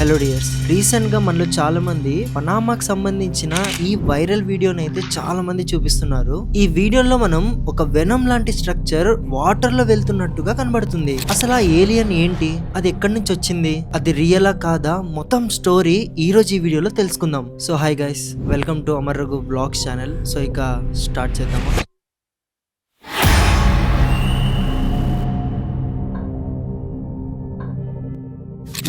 Hello dears రీసెంట్గా మనలో చాలా మంది పనామాకు సంబంధించిన ఈ వైరల్ వీడియోని అయితే చాలా మంది చూపిస్తున్నారు. ఈ వీడియోలో మనం ఒక వెనం లాంటి స్ట్రక్చర్ వాటర్లో వెళ్తున్నట్టుగా కనబడుతుంది. అసలు ఆ ఏలియన్ ఏంటి? అది ఎక్కడి నుంచి వచ్చింది? అది రియలా కాదా? మొత్తం స్టోరీ ఈ రోజు ఈ వీడియోలో తెలుసుకుందాం. So hi guys welcome to Amar Raghu vlogs channel so ఇక స్టార్ట్ చేద్దామా?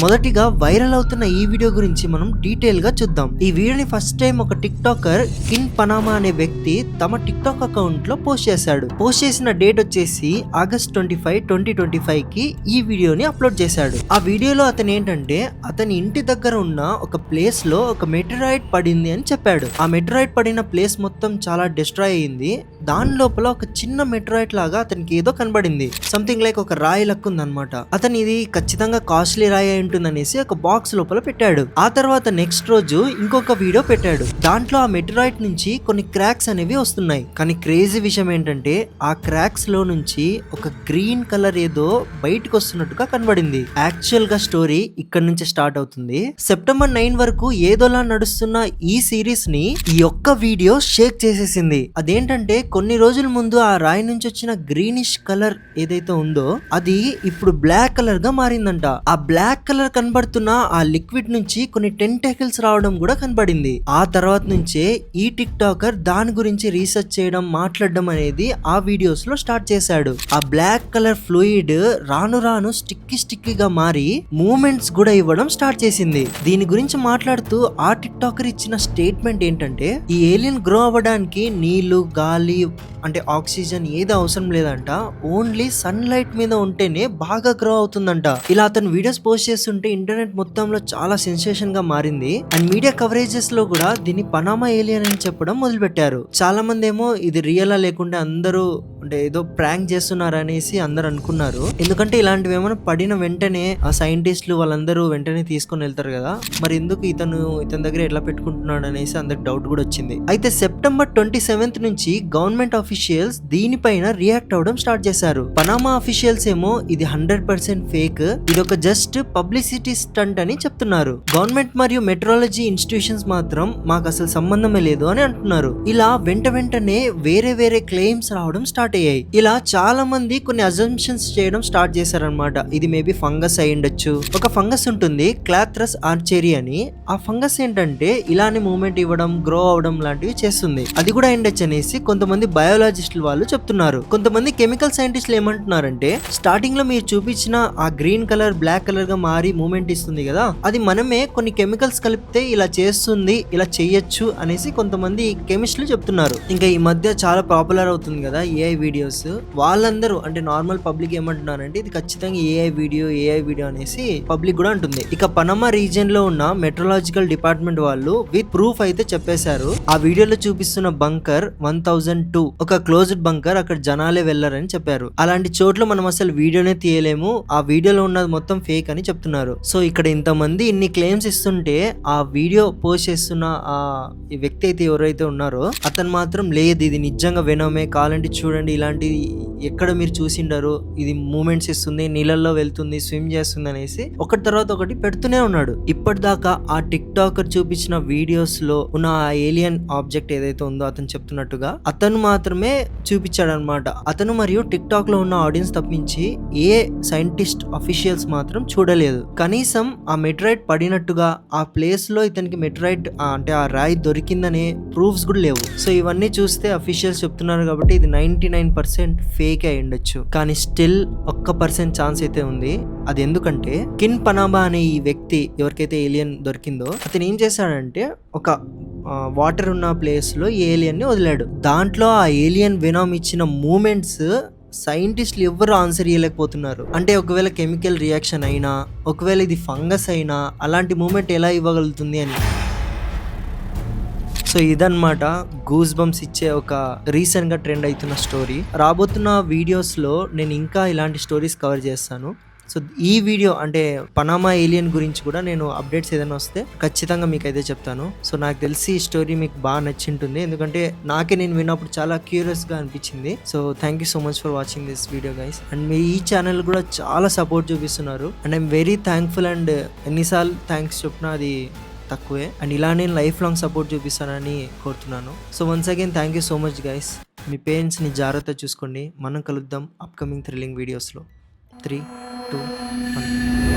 మొదటిగా వైరల్ అవుతున్న ఈ వీడియో గురించి మనం డీటెయిల్గా చూద్దాం. ఈ వీడియోని ఫస్ట్ టైం ఒక టిక్ టాకర్ కిన్ పనామా అనే వ్యక్తి తమ టిక్ టాక్ అకౌంట్లో పోస్ట్ చేశాడు. పోస్ట్ చేసిన డేట్ వచ్చేసి August twenty five twenty twenty ఫైవ్కి ఈ వీడియోని అప్లోడ్ చేశాడు. ఆ వీడియోలో అతను ఏంటంటే అతని ఇంటి దగ్గర ఉన్న ఒక ప్లేస్లో ఒక మెటరాయిడ్ పడింది అని చెప్పాడు. ఆ మెటరాయిడ్ పడిన ప్లేస్ మొత్తం చాలా డిస్ట్రాయ్ అయింది. దాని లోపల ఒక చిన్న మెటరాయిడ్ లాగా అతనికి ఏదో కనబడింది. సంథింగ్ లైక్ ఒక రాయి లెక్క ఉందన్నమాట. అతను ఇది ఖచ్చితంగా కాస్ట్లీ రాయి అయి ఉంటుందనేసి ఒక బాక్స్ లోపల పెట్టాడు. ఆ తర్వాత నెక్స్ట్ రోజు ఇంకొక వీడియో పెట్టాడు. దాంట్లో ఆ మెటరాయిడ్ నుంచి కొన్ని క్రాక్స్ అనేవి వస్తున్నాయి. కానీ క్రేజీ విషయం ఏంటంటే ఆ క్రాక్స్లో నుంచి ఒక గ్రీన్ కలర్ ఏదో బయటకు వస్తున్నట్టుగా కనబడింది. యాక్చువల్గా స్టోరీ ఇక్కడ నుంచి స్టార్ట్ అవుతుంది. సెప్టెంబర్ నైన్ వరకు ఏదోలా నడుస్తున్న ఈ సిరీస్ని ఈ ఒక్క వీడియో షేక్ చేసేసింది. అదేంటంటే కొన్ని రోజుల ముందు ఆ రాయి నుంచి వచ్చిన గ్రీనిష్ కలర్ ఏదైతే ఉందో అది ఇప్పుడు బ్లాక్ కలర్గా మారిందంట. ఆ బ్లాక్ కలర్ కనబడుతున్న ఆ లిక్విడ్ నుంచి కొన్ని టెంటాకిల్స్ రావడం కూడా కనబడింది. ఆ తర్వాత నుంచే ఈ టిక్ టాకర్ దాని గురించి రీసెర్చ్ చేయడం మాట్లాడడం అనేది ఆ వీడియోస్లో స్టార్ట్ చేశాడు. ఆ బ్లాక్ కలర్ ఫ్లూయిడ్ రాను రాను స్టిక్కీ స్టిక్కీగా మారి మూమెంట్స్ కూడా ఇవ్వడం స్టార్ట్ చేసింది. దీని గురించి మాట్లాడుతూ ఆ టిక్ టాకర్ ఇచ్చిన స్టేట్మెంట్ ఏంటంటే ఈ ఏలియన్ గ్రో అవ్వడానికి నీళ్ళు గాలి అంటే ఆక్సిజన్ ఏది అవసరం లేదంట ఓన్లీ సన్ లైట్ మీద ఉంటేనే బాగా గ్రో అవుతుందంట. ఇలా అతను వీడియోస్ పోస్ట్ చేస్తుంటే ఇంటర్నెట్ మొత్తంలో చాలా సెన్సేషన్గా మారింది. అండ్ మీడియా కవరేజెస్లో కూడా దీన్ని పనామా ఏలియన్ అని చెప్పడం మొదలుపెట్టారు. చాలా మంది ఏమో ఇది రియలా లేకుండా అందరూ అంటే ఏదో ప్రాంక్ చేస్తున్నారు అనేసి అందరు అనుకున్నారు. ఎందుకంటే ఇలాంటివి ఏమైనా పడిన వెంటనే ఆ సైంటిస్టులు వాళ్ళందరూ వెంటనే తీసుకొని వెళ్తారు కదా. మరి ఎందుకు ఇతను ఇతని దగ్గర ఎట్లా పెట్టుకుంటున్నాడు అనేసి అందరికి డౌట్ కూడా వచ్చింది. అయితే సెప్టెంబర్ ట్వంటీ సెవెంత్ నుంచి గవర్నమెంట్ అఫీషియల్స్ దీనిపైన రియాక్ట్ అవ్వడం స్టార్ట్ చేశారు. పనామా అఫీషియల్స్ ఏమో ఇది హండ్రెడ్ పర్సెంట్ ఫేక్ ఇది ఒక జస్ట్ పబ్లిసిటీ స్టంట్ అని చెప్తున్నారు. గవర్నమెంట్ మరియు మెట్రాలజీ ఇన్స్టిట్యూషన్స్ మాత్రం మాకు అసలు సంబంధమే లేదు అని అంటున్నారు. ఇలా వెంట వెంటనే వేరే వేరే క్లెయిమ్స్ రావడం స్టార్ట్ అయ్యాయి. ఇలా చాలా మంది కొన్ని అజంప్షన్స్ చేయడం స్టార్ట్ చేశారనమాట ఇది మేబీ ఫంగస్ అయి ఉండొచ్చు. ఒక ఫంగస్ ఉంటుంది క్లాత్రస్ ఆర్చేరి అని. ఆ ఫంగస్ ఏంటంటే ఇలానే మూమెంట్ ఇవ్వడం గ్రో అవడం లాంటివి చేస్తుంది. అది కూడా అయిండొచ్చు అనేసి కొంతమంది బయాలజిస్టులు వాళ్ళు చెప్తున్నారు. కొంతమంది కెమికల్ సైంటిస్టులు ఏమంటున్నారంటే స్టార్టింగ్లో మీరు చూపించిన ఆ గ్రీన్ కలర్ బ్లాక్ కలర్గా మారి మూమెంట్ ఇస్తుంది కదా అది మనమే కొన్ని కెమికల్స్ కలిపితే ఇలా చేస్తుంది ఇలా చేయొచ్చు అనేసి కొంతమంది కెమిస్టులు చెప్తున్నారు. ఇంకా ఈ మధ్య చాలా పాపులర్ అవుతుంది కదా ఏఐ వీడియోస్ వాళ్ళందరూ అంటే నార్మల్ పబ్లిక్ ఏమంటున్నారంటే ఇది ఖచ్చితంగా ఏఐ వీడియో ఏఐ వీడియో అనేసి పబ్లిక్ కూడా అంటుంది. ఇక పనమా రీజియన్లో ఉన్న మెట్రలాజికల్ డిపార్ట్మెంట్ వాళ్ళు విత్ ప్రూఫ్ అయితే చెప్పేశారు. ఆ వీడియోలో చూపిస్తున్న బంకర్ వన్ థౌజండ్ టూ ఒక క్లోజ్డ్ బంకర్ అక్కడ జనాలే వెళ్ళరని చెప్పారు. అలాంటి చోట్ల మనం అసలు వీడియోనే తీయలేము. ఆ వీడియోలో ఉన్నది మొత్తం ఫేక్ అని చెప్తున్నారు. సో ఇక్కడ ఇంతమంది ఇన్ని క్లెయిమ్స్ ఇస్తుంటే ఆ వీడియో పోస్ట్ చేస్తున్న ఆ వ్యక్తి అయితే ఎవరైతే ఉన్నారో అతను మాత్రం లేదు ఇది నిజంగా వినమే కాలంటే చూడండి ఇలాంటి ఎక్కడ మీరు చూసిండరు ఇది మూమెంట్స్ ఇస్తుంది నీళ్ళల్లో వెళ్తుంది స్విమ్ చేస్తుంది అనేసి ఒకటి తర్వాత ఒకటి పెడుతూనే ఉన్నాడు. ఇప్పటిదాకా ఆ టిక్ టాకర్ చూపించిన వీడియోస్లో ఉన్న ఆ ఏలియన్ ఆబ్జెక్ట్ ఏదైతే ఉందో అతను చెప్తున్నట్టుగా అతను మాత్రమే చూపించాడు అనమాట అతను మరియు టిక్ టాక్లో ఉన్న ఆడియన్స్ తప్పించి ఏ సైంటిస్ట్ అఫీషియల్స్ మాత్రం చూడలేదు. కనీసం ఆ మెట్రైట్ పడినట్టుగా ఆ ప్లేస్లో ఇతనికి మెట్రైట్ అంటే ఆ రాయి దొరికిందనే ప్రూఫ్స్ కూడా లేవు. సో ఇవన్నీ చూస్తే అఫీషియల్స్ చెప్తున్నారు కాబట్టి ఇది నైన్టీ నైన్ పర్సెంట్ ఫేక్ అయి ఉండొచ్చు కానీ స్టిల్ ఒక్క పర్సెంట్ ఛాన్స్ అయితే ఉంది. అది ఎందుకంటే కిన్ పనాబా అనే ఈ వ్యక్తి ఎవరికైతే ఏలియన్ దొరికిందో అతను ఏం చేశాడంటే ఒక వాటర్ ఉన్న ప్లేస్లో ఏలియన్ని వదిలాడు. దాంట్లో ఆ ఏలియన్ వినామ్ ఇచ్చిన మూమెంట్స్ సైంటిస్టులు ఎవరు ఆన్సర్ ఇవ్వలేకపోతున్నారు అంటే ఒకవేళ కెమికల్ రియాక్షన్ అయినా ఒకవేళ ఇది ఫంగస్ అయినా అలాంటి మూమెంట్ ఎలా ఇవ్వగలుగుతుంది అని. సో ఇదన్నమాట గూస్ బంప్స్ ఇచ్చే ఒక రీసెంట్గా ట్రెండ్ అవుతున్న స్టోరీ. రాబోతున్న వీడియోస్లో నేను ఇంకా ఇలాంటి స్టోరీస్ కవర్ చేస్తాను. సో ఈ వీడియో అంటే పనామా ఏలియన్ గురించి కూడా నేను అప్డేట్స్ ఏదైనా వస్తే ఖచ్చితంగా మీకు అయితే చెప్తాను. సో నాకు తెలిసి ఈ స్టోరీ మీకు బాగా నచ్చింటుంది. ఎందుకంటే నాకే నేను విన్నప్పుడు చాలా క్యూరియస్గా అనిపించింది. So thank you so much for watching this video guys. And మీ ఈ ఛానల్ కూడా చాలా సపోర్ట్ చూపిస్తున్నారు. And I'm very thankful and ఎన్నిసార్లు థ్యాంక్స్ చెప్పినా అది తక్కువే. అండ్ ఇలా నేను లైఫ్ లాంగ్ సపోర్ట్ చూపిస్తానని కోరుతున్నాను. So once again thank you so much guys మీ పేరెంట్స్ని జాగ్రత్త చూసుకోండి. మనం కలుద్దాం అప్కమింగ్ థ్రిల్లింగ్ వీడియోస్లో త్రీ టూ వన్